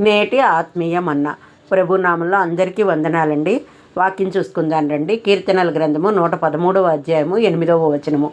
నేటి ఆత్మీయ మన్న ప్రభునామంలో అందరికీ వందనాలండి. వాక్యం చూసుకుందాం రండి. కీర్తనల గ్రంథము నూట పదమూడవ అధ్యాయము ఎనిమిదవ వచనము.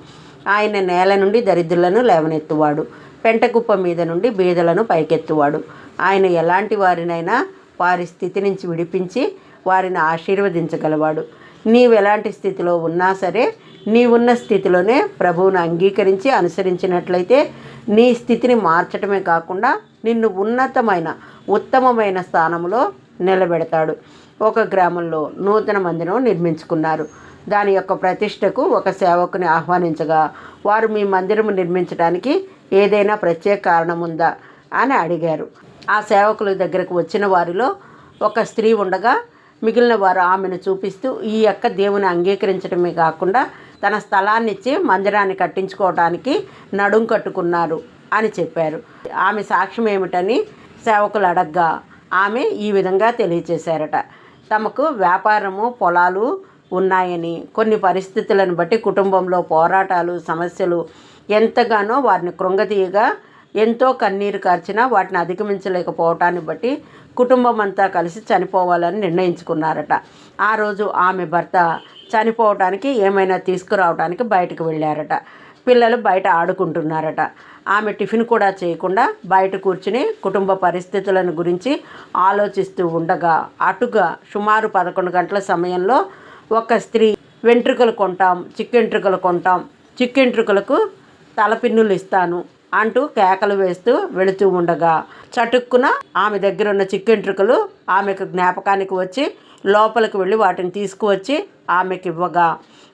ఆయన నేల నుండి దరిద్రులను లేవనెత్తువాడు. పెంటకుప్ప మీద నుండి బీదలను పైకెత్తువాడు. ఆయన ఎలాంటి వారినైనా వారి స్థితి నుంచి విడిపించి వారిని ఆశీర్వదించగలవాడు. నీవు ఎలాంటి స్థితిలో ఉన్నా సరే నీవున్న స్థితిలోనే ప్రభువును అంగీకరించి అనుసరించినట్లయితే నీ స్థితిని మార్చటమే కాకుండా నిన్ను ఉన్నతమైన ఉత్తమమైన స్థానంలో నిలబెడతాడు. ఒక గ్రామంలో నూతన మందిరం నిర్మించుకున్నారు. దాని యొక్క ప్రతిష్టకు ఒక సేవకుని ఆహ్వానించగా వారు మీ మందిరం నిర్మించడానికి ఏదైనా ప్రత్యేక కారణం ఉందా అని అడిగారు. ఆ సేవకుల దగ్గరకు వచ్చిన వారిలో ఒక స్త్రీ ఉండగా మిగిలిన వారు ఆమెను చూపిస్తూ ఈ యొక్క దేవుని అంగీకరించడమే కాకుండా తన స్థలాన్ని ఇచ్చి మందిరాన్ని కట్టించుకోవడానికి నడుం కట్టుకున్నారు అని చెప్పారు. ఆమె సాక్ష్యం ఏమిటని సేవకులు అడగ్గా ఆమె ఈ విధంగా తెలియచేశారట. తమకు వ్యాపారము పొలాలు ఉన్నాయని కొన్ని పరిస్థితులను బట్టి కుటుంబంలో పోరాటాలు సమస్యలు ఎంతగానో వారిని కృంగతీయగా ఎంతో కన్నీరు కార్చినా వాటిని అధిగమించలేకపోవటాన్ని బట్టి కుటుంబం అంతా కలిసి చనిపోవాలని నిర్ణయించుకున్నారట. ఆ రోజు ఆమె భర్త చనిపోవటానికి ఏమైనా తీసుకురావడానికి బయటకు వెళ్ళారట. పిల్లలు బయట ఆడుకుంటున్నారట. ఆమె టిఫిన్ కూడా చేయకుండా బయట కూర్చుని కుటుంబ పరిస్థితులను గురించి ఆలోచిస్తూ ఉండగా అటుగా సుమారు పదకొండు గంటల సమయంలో ఒక స్త్రీ వెంట్రుకలు కొంటాం చిక్కెంట్రుకలు కొంటాం చిక్కెంట్రుకలకు తలపిన్నులు ఇస్తాను అంటూ కేకలు వేస్తూ వెళుతూ ఉండగా చటుక్కున ఆమె దగ్గర ఉన్న చిక్కెంట్రుకలు ఆమెకు జ్ఞాపకానికి వచ్చి లోపలికి వెళ్ళి వాటిని తీసుకువచ్చి ఆమెకి ఇవ్వగా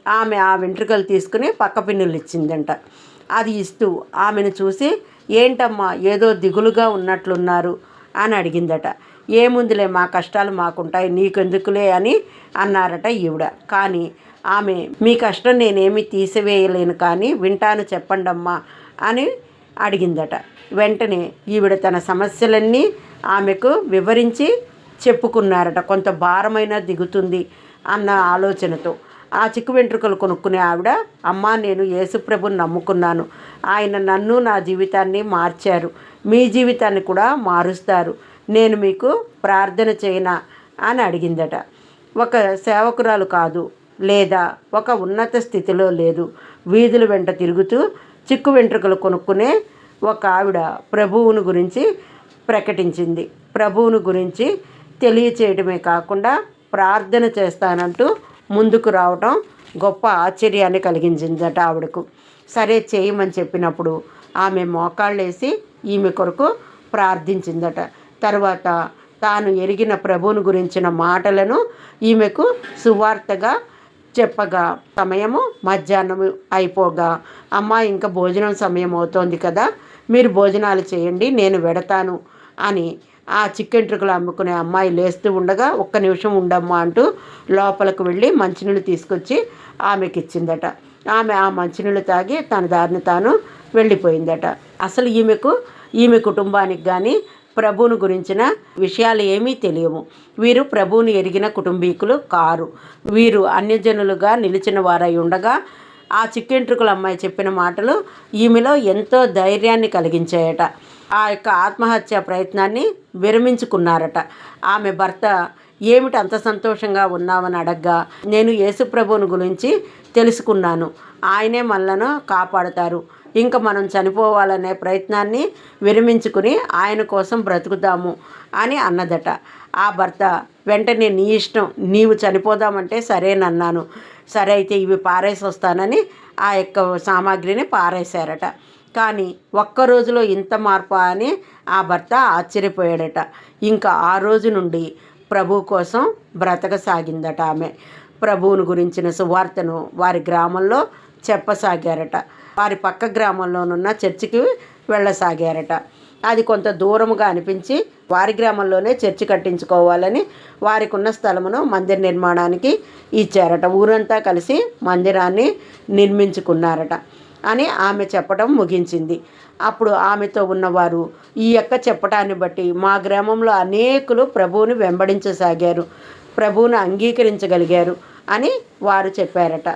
ఆమె ఆ వెంట్రుకలు తీసుకుని పక్క పిన్నులు ఇచ్చిందంట. అది ఇస్తూ ఆమెను చూసి ఏంటమ్మా ఏదో దిగులుగా ఉన్నట్లున్నారు అని అడిగిందట. ఏముందిలే మా కష్టాలు మాకుంటాయి నీకెందుకులే అని అన్నారట ఈవిడ. కానీ ఆమె మీ కష్టం నేనేమి తీసివేయలేను కానీ వింటాను చెప్పండమ్మా అని అడిగిందట. వెంటనే ఈవిడ తన సమస్యలన్నీ ఆమెకు వివరించి చెప్పుకున్నారట. కొంత భారమైన దిగుతుంది అన్న ఆలోచనతో ఆ చిక్కు వెంట్రుకలు కొనుక్కునే ఆవిడ అమ్మా నేను యేసుప్రభుని నమ్ముకున్నాను. ఆయన నన్ను నా జీవితాన్ని మార్చారు. మీ జీవితాన్ని కూడా మారుస్తారు. నేను మీకు ప్రార్థన చేయనా? అని అడిగిందట. ఒక సేవకురాలు కాదు లేదా ఒక ఉన్నత స్థితిలో లేదు. వీధుల వెంట తిరుగుతూ చిక్కు వెంట్రుకలు కొనుక్కునే ఒక ఆవిడ ప్రభువుని గురించి ప్రకటించింది. ప్రభువుని గురించి తెలియచేయడమే కాకుండా ప్రార్థన చేస్తానంటూ ముందుకు రావటం గొప్ప ఆశ్చర్యాన్ని కలిగించిందట ఆవిడకు. సరే చేయమని చెప్పినప్పుడు ఆమె మోకాళ్ళేసి ఈమె కొరకు ప్రార్థించిందట. తర్వాత తాను ఎరిగిన ప్రభువుని గురించిన మాటలను ఈమెకు సువార్తగా చెప్పగా సమయము మధ్యాహ్నం అయిపోగా అమ్మ ఇంకా భోజనం సమయం అవుతోంది కదా మీరు భోజనాలు చేయండి నేను వెడతాను అని ఆ చిక్కెంట్రుకలు అమ్ముకునే అమ్మాయి లేస్తూ ఉండగా ఒక్క నిమిషం ఉండమ్మా అంటూ లోపలికి వెళ్ళి మంచినీళ్ళు తీసుకొచ్చి ఆమెకి ఇచ్చిందట. ఆమె ఆ మంచినీళ్ళు తాగి తన దారిని తాను వెళ్ళిపోయిందట. అసలు ఈమెకు ఈమె కుటుంబానికి కానీ ప్రభువుని గురించిన విషయాలు ఏమీ తెలియవు. వీరు ప్రభువుని ఎరిగిన కుటుంబీకులు కారు. వీరు అన్యజనులుగా నిలిచిన వారై ఉండగా ఆ చిక్కెంట్రుకుల అమ్మాయి చెప్పిన మాటలు ఈమెలో ఎంతో ధైర్యాన్ని కలిగించాయట. ఆ యొక్క ఆత్మహత్య ప్రయత్నాన్ని విరమించుకున్నారట. ఆమె భర్త ఏమిటి అంత సంతోషంగా ఉన్నామని అడగ్గా నేను యేసుప్రభుని గురించి తెలుసుకున్నాను. ఆయనే మనలను కాపాడతారు. ఇంకా మనం చనిపోవాలనే ప్రయత్నాన్ని విరమించుకుని ఆయన కోసం బ్రతుకుతాము అని అన్నదట. ఆ భర్త వెంటనే నీ ఇష్టం నీవు చనిపోదామంటే సరేనన్నాను. సరే అయితే ఇవి పారేసి వస్తానని ఆ యొక్క సామాగ్రిని పారేశారట. కానీ ఒక్క రోజులో ఇంత మార్పు అని ఆ భర్త ఆశ్చర్యపోయాడట. ఇంకా ఆ రోజు నుండి ప్రభు కోసం బ్రతకసాగిందట ఆమె. ప్రభువుని గురించిన సువార్తను వారి గ్రామంలో చెప్పసాగారట. వారి పక్క గ్రామంలోనున్న చర్చికి వెళ్ళసాగారట. అది కొంత దూరముగా అనిపించి వారి గ్రామంలోనే చర్చి కట్టించుకోవాలని వారికి ఉన్న స్థలమును మందిర నిర్మాణానికి ఇచ్చారట. ఊరంతా కలిసి మందిరాన్ని నిర్మించుకున్నారట. అని ఆమె చెప్పడం ముగించింది. అప్పుడు ఆమెతో ఉన్నవారు ఈ యొక్క చెప్పటాన్ని బట్టి మా గ్రామంలో అనేకులు ప్రభువుని వెంబడించసాగారు ప్రభువును అంగీకరించగలిగారు అని వారు చెప్పారట.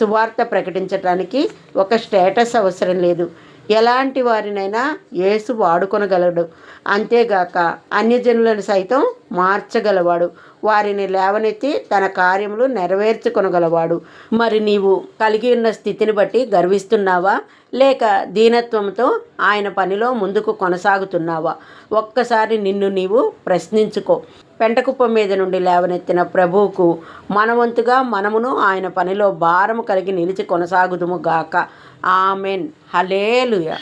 సువార్త ప్రకటించటానికి ఒక స్టేటస్ అవసరం లేదు. ఎలాంటి వారినైనా యేసు వాడుకొనగలడు. అంతేగాక అన్యజనులను సైతం మార్చగలవాడు. వారిని లేవనెత్తి తన కార్యములు నెరవేర్చుకొనగలవాడు. మరి నీవు కలిగి ఉన్న స్థితిని బట్టి గర్విస్తున్నావా? లేక దీనత్వంతో ఆయన పనిలో ముందుకు కొనసాగుతున్నావా? ఒక్కసారి నిన్ను నీవు ప్రశ్నించుకో. పెంటకుప్ప మీద నుండి లేవనెత్తిన ప్రభువుకు మనవంతుగా మనమును ఆయన పనిలో భారము కలిగి నిలిచి కొనసాగుదుము గాక. ఆమెన్. హలేలుయ